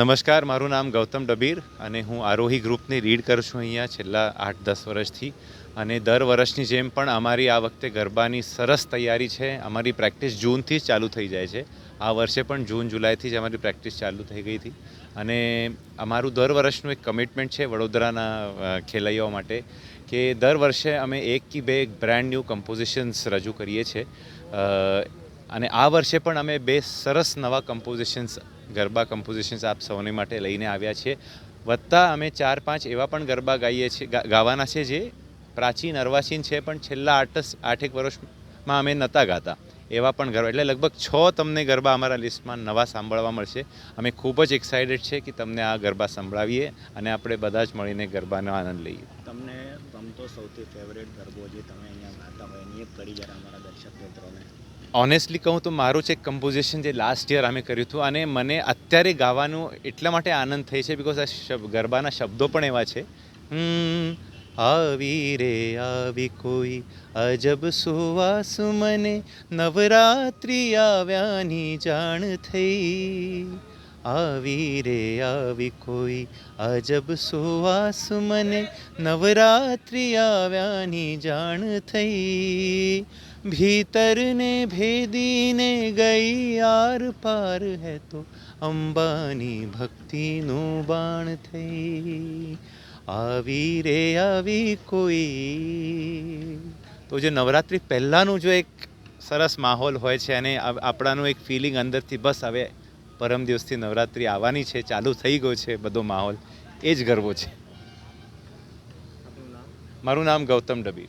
નમસ્કાર, મારું નામ ગૌતમ ડબીર અને હું આરોહી ગ્રુપની રીડ કરું છું અહીંયા છેલ્લા આઠ દસ વર્ષથી. અને દર વર્ષની જેમ પણ અમારી આ વખતે ગરબાની સરસ તૈયારી છે. અમારી પ્રેક્ટિસ જૂનથી જ ચાલુ થઈ જાય છે. આ વર્ષે પણ જૂન, જુલાઈથી જ અમારી પ્રેક્ટિસ ચાલુ થઈ ગઈ હતી. અને અમારું દર વર્ષનું એક કમિટમેન્ટ છે વડોદરાના ખેલૈયાઓ માટે કે દર વર્ષે અમે એક કે બે બ્રાન્ડ ન્યૂ કમ્પોઝિશન્સ રજૂ કરીએ છીએ. અને આ વર્ષે પણ અમે બે સરસ નવા કમ્પોઝિશન્સ ગરબા કમ્પોઝિશન્સ આપ સૌને માટે લઈને આવ્યા છીએ. વધતા અમે ચાર પાંચ એવા પણ ગરબા ગાઈએ છીએ ગાવાના છે જે પ્રાચીન અર્વાચીન છે પણ છેલ્લા આઠ આઠેક વર્ષમાં અમે નહોતા ગાતા. એવા પણ ગરબા, એટલે લગભગ છ તમને ગરબા અમારા લિસ્ટમાં નવા સાંભળવા મળશે. અમે ખૂબ જ એક્સાઇટેડ છે કે તમને આ ગરબા સંભળાવીએ અને આપણે બધા જ મળીને ગરબાનો આનંદ લઈએ. તમને ગમતો સૌથી ફેવરેટ ગરબો જે તમે અહીંયા ગાતા હોય એની એક કડી જરા અમારા દર્શક મિત્રોને. ઓનેસ્ટલી કહું તો મારું છે કમ્પોઝિશન જે લાસ્ટ યર અમે કર્યું હતું અને મને અત્યારે ગાવાનું એટલા માટે આનંદ થઈ છે બિકોઝ આ ગરબાના શબ્દો પણ એવા છે. આવી રે, આવી કોઈ અજબ સુવાસ મને નવરાત્રિ આવ્યાની જાણ થઈ. આવી રે, આવી કોઈ અજબ સુવાસ મને નવરાત્રિ આવ્યાની જાણ થઈ. ભીતરને ભેદીને ગઈ આર પાર હે તો અંબાની ભક્તિનું બાણ થઈ આવી રે આવી કોઈ તો જે નવરાત્રિ પહેલાંનું જો એક સરસ માહોલ હોય છે અને આપણાનું એક ફિલિંગ અંદરથી બસ હવે પરમ દિવસથી નવરાત્રિ આવવાની છે, ચાલુ થઈ ગયો છે બધો માહોલ. એ જ ગરબો છે. મારું નામ ગૌતમ ડબીર.